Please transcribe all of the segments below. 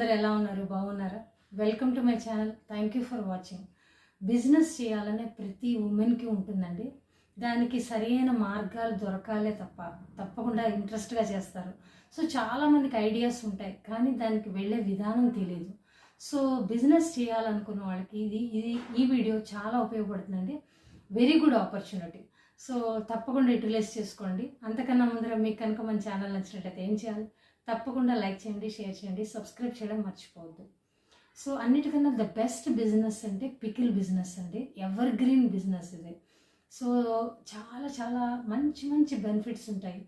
అందరు ఎలా ఉన్నారు? బాగున్నారా? Welcome to my channel thank you for watching business చేయాలనే ప్రతి ఉమెన్కి ఉంటుందండి. దానికి సరైన మార్గాలు దొరకాలే తప్ప తప్పకుండా ఇంట్రెస్ట్గా చేస్తారు. సో చాలామందికి ఐడియాస్ ఉంటాయి కానీ దానికి వెళ్ళే విధానం తెలియదు సో బిజినెస్ చేయాలనుకున్న వాళ్ళకి ఇది ఇది ఈ వీడియో చాలా ఉపయోగపడుతుందండి. వెరీ గుడ్ ఆపర్చునిటీ సో తప్పకుండా యూటిలైజ్ చేసుకోండి. అంతకన్నా ముందర మీకు కనుక మన ఛానల్ నచ్చినట్లయితే ఏం చేయాలి? తప్పకుండా లైక్ చేయండి షేర్ చేయండి సబ్స్క్రైబ్ చేయడం మర్చిపోవద్దు. సో అన్నిటికన్నా ద బెస్ట్ బిజినెస్ అంటే పికిల్ బిజినెస్ అండి. ఎవర్ గ్రీన్ బిజినెస్ ఇది. సో చాలా చాలా మంచి మంచి బెనిఫిట్స్ ఉంటాయి.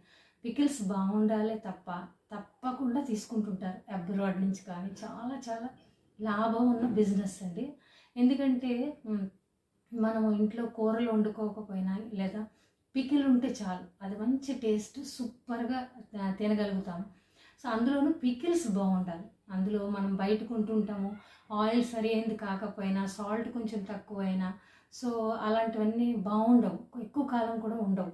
పికిల్స్ బాగుండాలే తప్ప తప్పకుండా తీసుకుంటుంటారు. అబ్రాడ్ నుంచి కానీ చాలా చాలా లాభం ఉన్న బిజినెస్ అండి. ఎందుకంటే మనము ఇంట్లో కూరలు వండుకోకపోయినా లేదా పికిల్ ఉంటే చాలు అది మంచి టేస్ట్ సూపర్గా తినగలుగుతాము సో అందులోనూ పికిల్స్ బాగుండాలి. అందులో మనం బయట కొంటుంటాము ఆయిల్ సరి అయింది కాకపోయినా సాల్ట్ కొంచెం తక్కువైనా సో అలాంటివన్నీ బాగుండవు. ఎక్కువ కాలం కూడా ఉండవు.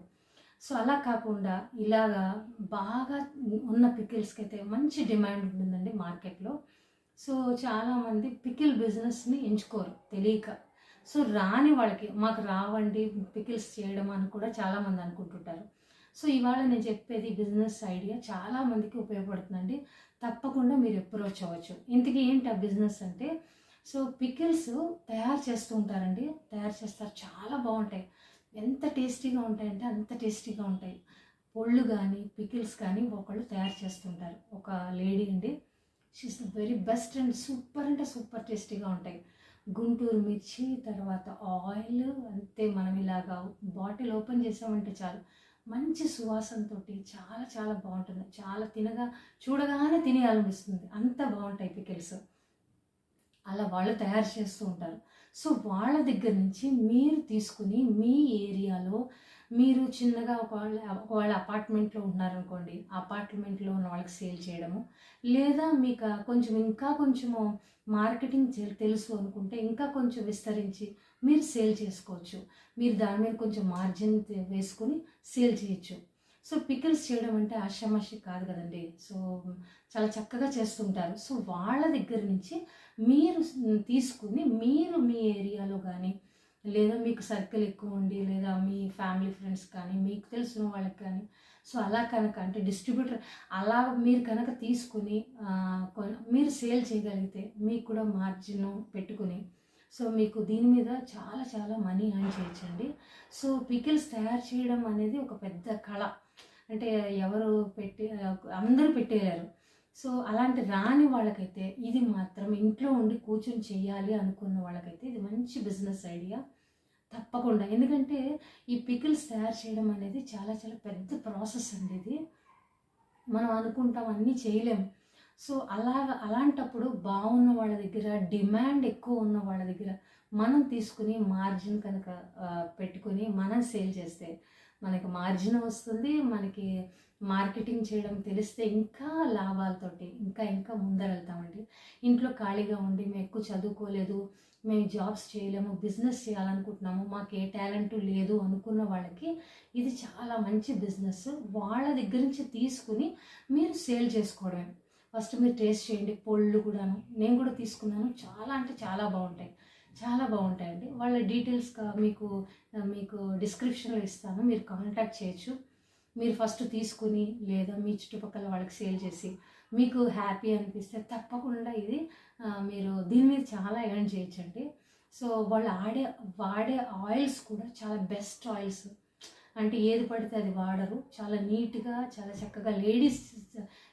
సో అలా కాకుండా ఇలాగా బాగా ఉన్న పికిల్స్కి అయితే మంచి డిమాండ్ ఉంటుందండి మార్కెట్లో. సో చాలామంది పికిల్ బిజినెస్ని ఎంచుకోరు తెలియక. సో రాని వాళ్ళకి మాకు రావండి పికిల్స్ చేయడం అని కూడా చాలామంది అనుకుంటుంటారు. సో ఇవాళ నేను చెప్పేది బిజినెస్ ఐడియా చాలామందికి ఉపయోగపడుతుందండి. తప్పకుండా మీరు అప్రోచ్ అవ్వచ్చు. ఇంతకీ ఏంటి ఆ బిజినెస్ అంటే సో పికిల్స్ తయారు చేస్తూ ఉంటారండి. తయారు చేస్తారు. చాలా బాగుంటాయి. ఎంత టేస్టీగా ఉంటాయంటే అంత టేస్టీగా ఉంటాయి. పొళ్ళు కానీ పికిల్స్ కానీ ఒకళ్ళు తయారు చేస్తుంటారు. ఒక లేడీ అండి. She's very best and super అంటే సూపర్ టేస్టీగా ఉంటాయి. గుంటూరు మిర్చి తర్వాత ఆయిల్ అంతే మనం ఇలాగా బాటిల్ ఓపెన్ చేసామంటే చాలు. మంచి సువాసనతో చాలా చాలా బాగుంటుంది. చాలా తినగా చూడగానే తినేయాలనిపిస్తుంది. అంత బాగుంటాయి పికిల్స్. అలా వాళ్ళు తయారు చేస్తూ ఉంటారు. సో వాళ్ళ దగ్గర నుంచి మీరు తీసుకుని మీ ఏరియాలో మీరు చిన్నగా ఒకవేళ ఒకవేళ అపార్ట్మెంట్లో ఉన్నారనుకోండి అపార్ట్మెంట్లో ఉన్న వాళ్ళకి సేల్ చేయడము లేదా మీకు కొంచెం ఇంకా కొంచెము మార్కెటింగ్ తెలుసు అనుకుంటే ఇంకా కొంచెం విస్తరించి మీరు సేల్ చేసుకోవచ్చు. మీరు దాని మీద కొంచెం మార్జిన్ వేసుకొని సేల్ చేయొచ్చు. సో పికిల్స్ చేయడం అంటే ఆషామాషి కాదు కదండి. సో చాలా చక్కగా చేస్తుంటారు. సో వాళ్ళ దగ్గర నుంచి మీరు తీసుకుని మీరు మీ ఏరియాలో కానీ లేదా మీకు సర్కిల్ ఎక్కువ ఉండి లేదా మీ ఫ్యామిలీ ఫ్రెండ్స్ కానీ మీకు తెలిసిన వాళ్ళకి కానీ సో అలా కనుక అంటే డిస్ట్రిబ్యూటర్ అలా మీరు కనుక తీసుకుని మీరు సేల్ చేయగలిగితే మీకు కూడా మార్జిన్ పెట్టుకుని సో మీకు దీని మీద చాలా చాలా మనీ ఎర్న్ చేయొచ్చండి. సో పికిల్స్ తయారు చేయడం అనేది ఒక పెద్ద కళ. అంటే ఎవరు పెట్టి అందరూ పెట్టేయారు సో అలాంటి రాని వాళ్ళకైతే ఇది మాత్రం ఇంట్లో ఉండి కూర్చొని చేయాలి అనుకున్న వాళ్ళకైతే ఇది మంచి బిజినెస్ ఐడియా. తప్పకుండా. ఎందుకంటే ఈ పికిల్స్ తయారు చేయడం అనేది చాలా చాలా పెద్ద ప్రాసెస్ అండి ఇది. మనం అనుకుంటాం అన్నీ చేయలేం. సో అలా అలాంటప్పుడు బాగున్న వాళ్ళ దగ్గర డిమాండ్ ఎక్కువ ఉన్న వాళ్ళ దగ్గర మనం తీసుకుని మార్జిన్ కనుక పెట్టుకుని మనం సేల్ చేస్తే మనకి మార్జిన్ వస్తుంది మనకి మార్కెటింగ్ చేయడం తెలిస్తే ఇంకా లాభాలతోటి ఇంకా ఇంకా ముందరెళ్తామండి. ఇంట్లో ఖాళీగా ఉండి మేము ఎక్కువ చదువుకోలేదు మేము జాబ్స్ చేయలేము బిజినెస్ చేయాలనుకుంటున్నాము మాకు ఏ టాలెంట్ లేదు అనుకున్న వాళ్ళకి ఇది చాలా మంచి బిజినెస్ వాళ్ళ దగ్గర నుంచి తీసుకుని మీరు సేల్ చేసుకోవడమే. ఫస్ట్ మీరు టేస్ట్ చేయండి పొళ్ళు కూడాను. నేను కూడా తీసుకున్నాను చాలా అంటే చాలా బాగుంటాయి. చాలా బాగుంటాయండి. వాళ్ళ డీటెయిల్స్ మీకు మీకు డిస్క్రిప్షన్లో ఇస్తాను. మీరు కాంటాక్ట్ చేయొచ్చు. మీరు ఫస్ట్ తీసుకుని లేదా మీ చుట్టుపక్కల వాళ్ళకి సేల్ చేసి మీకు హ్యాపీ అనిపిస్తే తప్పకుండా ఇది మీరు దీని మీద చాలా ఎర్న్ చేయొచ్చండి. సో వాళ్ళు ఆడే వాడే ఆయిల్స్ కూడా చాలా బెస్ట్ ఆయిల్స్. అంటే ఏది పడితే అది వాడరు. చాలా నీట్గా చాలా చక్కగా లేడీస్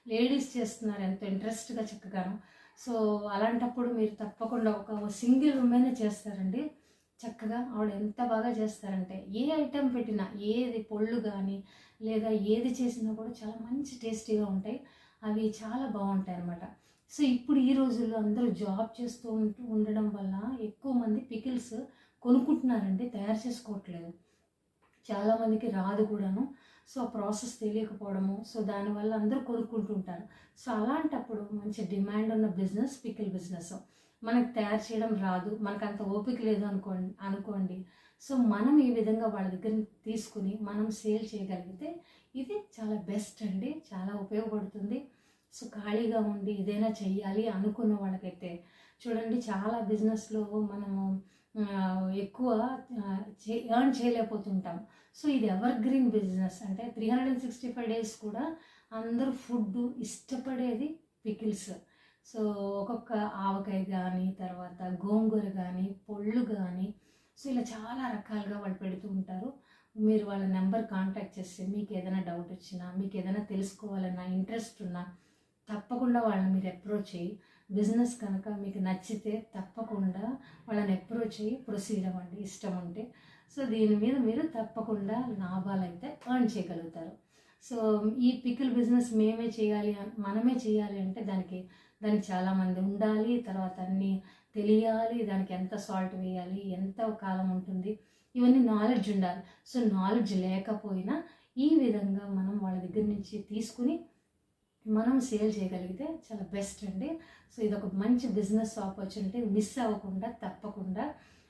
లేడీస్ చేస్తున్నారు. ఎంతో ఇంట్రెస్ట్గా చక్కగాను. సో అలాంటప్పుడు మీరు తప్పకుండా ఒక సింగిల్ ఉమెన్ చేస్తారండి. చక్కగా ఆవిడ ఎంత బాగా చేస్తారంటే ఏ ఐటెం పెట్టినా ఏది పొళ్ళు కానీ లేదా ఏది చేసినా కూడా చాలా మంచి టేస్టీగా ఉంటాయి. అవి చాలా బాగుంటాయి అన్నమాట. సో ఇప్పుడు ఈ రోజుల్లో అందరూ జాబ్ చేస్తూ ఉంటూ ఉండడం వల్ల ఎక్కువ మంది పికిల్స్ కొనుక్కుంటున్నారండి తయారు చేసుకోవట్లేదు. చాలామందికి రాదు కూడాను. సో ఆ ప్రాసెస్ తెలియకపోవడము సో దానివల్ల అందరూ కొనుక్కుంటుంటారు సో అలాంటప్పుడు మంచి డిమాండ్ ఉన్న బిజినెస్ పికిల్ బిజినెస్. మనకు తయారు చేయడం రాదు మనకు అంత ఓపిక లేదు అనుకోండి అనుకోండి. సో మనం ఈ విధంగా వాళ్ళ దగ్గర తీసుకుని మనం సేల్ చేయగలిగితే ఇది చాలా బెస్ట్ అండి చాలా ఉపయోగపడుతుంది. సో ఖాళీగా ఉండి ఏదైనా చెయ్యాలి అనుకున్న వాళ్ళకైతే చూడండి చాలా బిజినెస్లో మనము ఎక్కువ ఎర్న్ చేయలేకపోతుంటాం. సో ఇది ఎవర్ గ్రీన్ బిజినెస్ అంటే three hundred and sixty five days కూడా అందరూ ఫుడ్ ఇష్టపడేది పికిల్స్ సో ఒక్కొక్క ఆవకాయ కానీ తర్వాత గోంగూర కానీ పొళ్ళు కానీ సో ఇలా చాలా రకాలుగా వాళ్ళు పెడుతూ ఉంటారు. మీరు వాళ్ళ నెంబర్ కాంటాక్ట్ చేస్తే మీకు ఏదైనా డౌట్ వచ్చినా మీకు ఏదైనా తెలుసుకోవాలన్నా ఇంట్రెస్ట్ ఉన్నా తప్పకుండా వాళ్ళని మీరు అప్రోచ్ చేయి. బిజినెస్ కనుక మీకు నచ్చితే తప్పకుండా వాళ్ళని అప్రోచ్ అయ్యి ప్రొసీడ్ అవ్వండి. ఇష్టం ఉంటే. సో దీని మీద మీరు తప్పకుండా లాభాలు అయితే ఎర్న్ చేయగలుగుతారు. సో ఈ పికిల్ బిజినెస్ మేమే చేయాలి మనమే చేయాలి అంటే దానికి దానికి చాలామంది ఉండాలి. తర్వాత అన్నీ తెలియాలి. దానికి ఎంత సాల్ట్ వేయాలి ఎంత కాలం ఉంటుంది. ఇవన్నీ నాలెడ్జ్ ఉండాలి. సో నాలెడ్జ్ లేకపోయినా ఈ విధంగా మనం వాళ్ళ దగ్గర నుంచి తీసుకుని మనం సేల్ చేయగలిగితే చాలా బెస్ట్ అండి. సో ఇది ఒక మంచి బిజినెస్ ఆపర్చునిటీ మిస్ అవ్వకుండా తప్పకుండా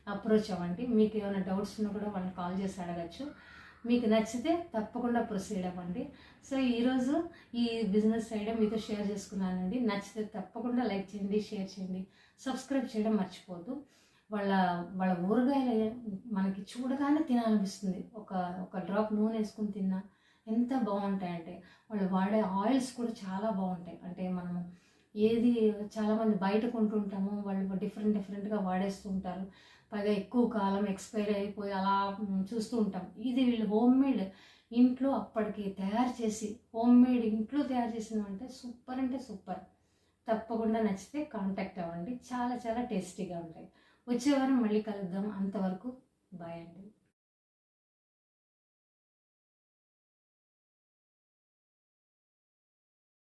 అప్రోచ్ అవ్వండి. మీకు ఏమైనా డౌట్స్ ఉన్నా కూడా వాళ్ళని కాల్ చేసి అడగచ్చు. మీకు నచ్చితే తప్పకుండా ప్రొసీడ్ అవ్వండి. సో ఈరోజు ఈ బిజినెస్ ఐడియా మీతో షేర్ చేసుకున్నానండి. నచ్చితే తప్పకుండా లైక్ చేయండి షేర్ చేయండి. సబ్స్క్రైబ్ చేయడం మర్చిపోద్దు వాళ్ళ వాళ్ళ ఊరగాయలు మనకి చూడగానే తినాలనిపిస్తుంది. ఒక ఒక డ్రాప్ నూనె వేసుకుని తిన్నా ఎంత బాగుంటాయంటే వాళ్ళు వాడే ఆయిల్స్ కూడా చాలా బాగుంటాయి. అంటే మనము ఏది చాలామంది బయట కొంటుంటాము వాళ్ళు డిఫరెంట్ డిఫరెంట్గా వాడేస్తూ ఉంటారు. పైగా ఎక్కువ కాలం ఎక్స్పైర్ అయిపోయి అలా చూస్తూ ఉంటాం. ఇది వీళ్ళు హోమ్ మేడ్ ఇంట్లో అప్పటికి తయారు చేసి హోమ్ మేడ్ ఇంట్లో తయారు చేసినవంటే సూపర్ అంటే సూపర్. తప్పకుండా నచ్చితే కాంటాక్ట్ అవ్వండి. చాలా చాలా టేస్టీగా ఉంటాయి. వచ్చే వారం మళ్ళీ కలుద్దాం. అంతవరకు బాయ్ అండి.